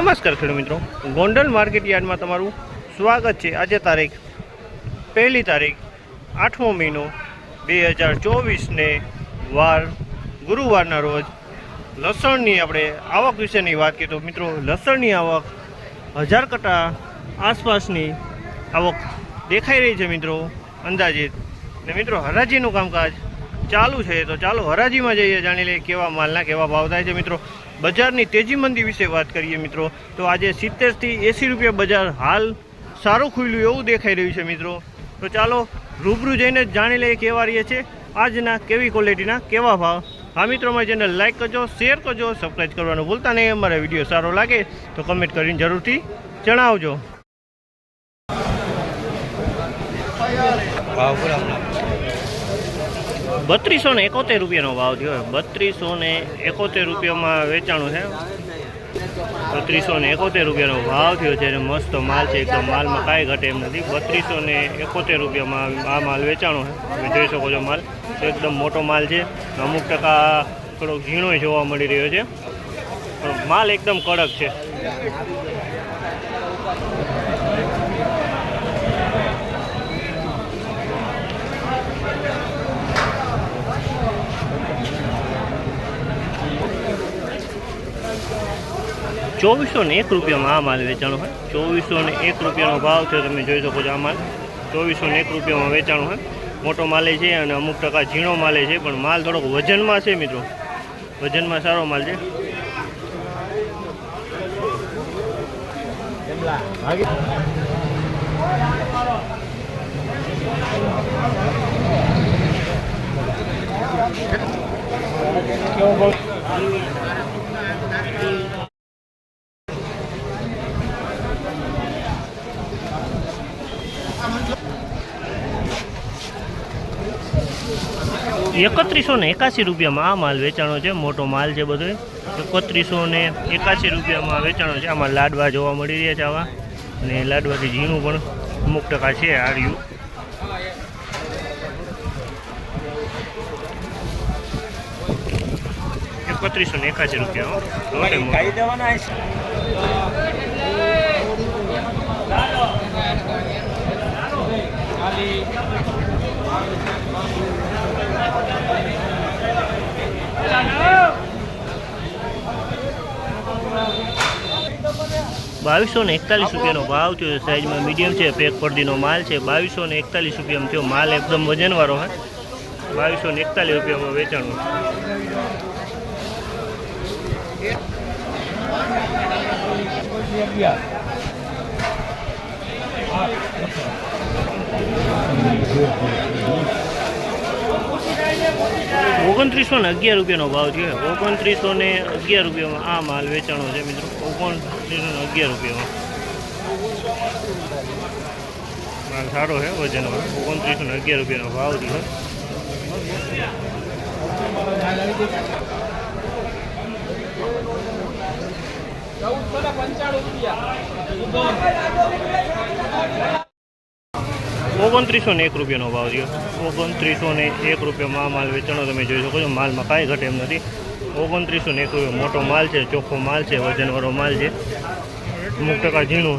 નમસ્કાર ખેડૂત મિત્રો. ગોંડલ માર્કેટ યાર્ડમાં તમારું સ્વાગત છે. આજે તારીખ પહેલી તારીખ આઠમો મહિનો બે હજાર ચોવીસને વાર, ગુરુવારના રોજ લસણની આપણે આવક વિશેની વાત કરીએ તો મિત્રો લસણની આવક હજાર કટા આસપાસની આવક દેખાઈ રહી છે મિત્રો અંદાજિત ને મિત્રો હરાજીનું કામકાજ ચાલુ છે. તો ચાલો હરાજીમાં જઈએ, જાણી લઈએ કેવા માલના કેવા ભાવ થાય છે મિત્રો. બજારની તેજી મંદી વિશે વાત કરીએ મિત્રો. તો આજે સિત્તેરથી એંસી રૂપિયા બજાર હાલ સારું ખુલ્યું એવું દેખાઈ રહ્યું છે મિત્રો. તો ચાલો રૂબરૂ જઈને જાણી લઈએ કેવા રહીએ છે આજના કેવી ક્વોલિટીના કેવા ભાવ. હા મિત્રો મારી ચેનલ લાઇક કરજો, શેર કરજો સબસ્ક્રાઈબ કરવાનું ભૂલતા નહીં. અમારા વીડિયો સારો લાગે તો કમેન્ટ કરીને જરૂરથી જણાવજો. ભાવ બત્રીસો ને એકોતેર રૂપિયાનો ભાવ થયો બત્રીસો ને એકોતેર રૂપિયામાં વેચાણું છે. બત્રીસો ને એકોતેર રૂપિયાનો ભાવ થયો છે. મસ્ત માલ છે, એકદમ માલમાં કાંઈ ઘટે એમ નથી. બત્રીસો ને એકોતેર રૂપિયામાં આ માલ વેચાણો છે. તમે જોઈ શકો છો માલ. એકદમ મોટો માલ છે. અમુક ટકા થોડોક ઝીણો જોવા મળી રહ્યો છે. પણ માલ એકદમ કડક છે. ચોવીસો ને એક રૂપિયામાં આ માલ વેચાણો હોય. ચોવીસો ને એક રૂપિયાનો ભાવ છે તમે જોઈ શકો છો આ માલ. ચોવીસો ને એક રૂપિયામાં વેચાણો હોય. મોટો માલે છે અને અમુક ટકા ઝીણો માલે છે, પણ માલ થોડોક વજનમાં છે મિત્રો. વજનમાં સારો માલ છે. એકત્રીસો ને એકાસી રૂપિયામાં આ માલ વેચાણો છે. મોટો માલ છે બધો. એકત્રીસો ને એકાસી રૂપિયામાં વેચાણો છે. આમાં લાડવા જોવા મળી રહ્યા છે આવા. અને લાડવાથી ઝીણું પણ અમુક ટકા છે આર્યું. એકત્રીસો ને એકાસી રૂપિયા હો. હવે મોટો. ખાઈ દેવાના છે બાવીસો ને એકતાલીસ રૂપિયાનો ભાવ થયો છે. સાઈઝમાં મીડિયમ છે, પેક પડદીનો માલ છે. બાવીસો ને એકતાલીસ રૂપિયામાં થયો માલ. એકદમ વજનવાળો હોય બાવીસો ને એકતાલીસ રૂપિયામાં વેચાણું. ઓગણત્રીસો ને અગિયાર રૂપિયાનો ભાવ છે. ઓગણત્રીસો ને અગિયાર રૂપિયામાં આ માલ વેચાણો છે મિત્રો. ઓગણત્રીસો ને અગિયાર રૂપિયામાં. માલ સારો છે, વજનવાળો. ઓગણત્રીસો ને અગિયાર રૂપિયાનો ભાવ થયો ઓગણત્રીસો ને એક રૂપિયાનો ભાવ થયો. ઓગણત્રીસો ને એક રૂપિયામાં માલ વેચાણો તમે જોઈ શકો છો. માલમાં કાંઈ ઘટે એમ નથી. ઓગણત્રીસો ને એક રૂપિયા મોટો માલ છે, ચોખ્ખો માલ છે, વજનવાળો માલ છે. અમુક ટકા ઝીણું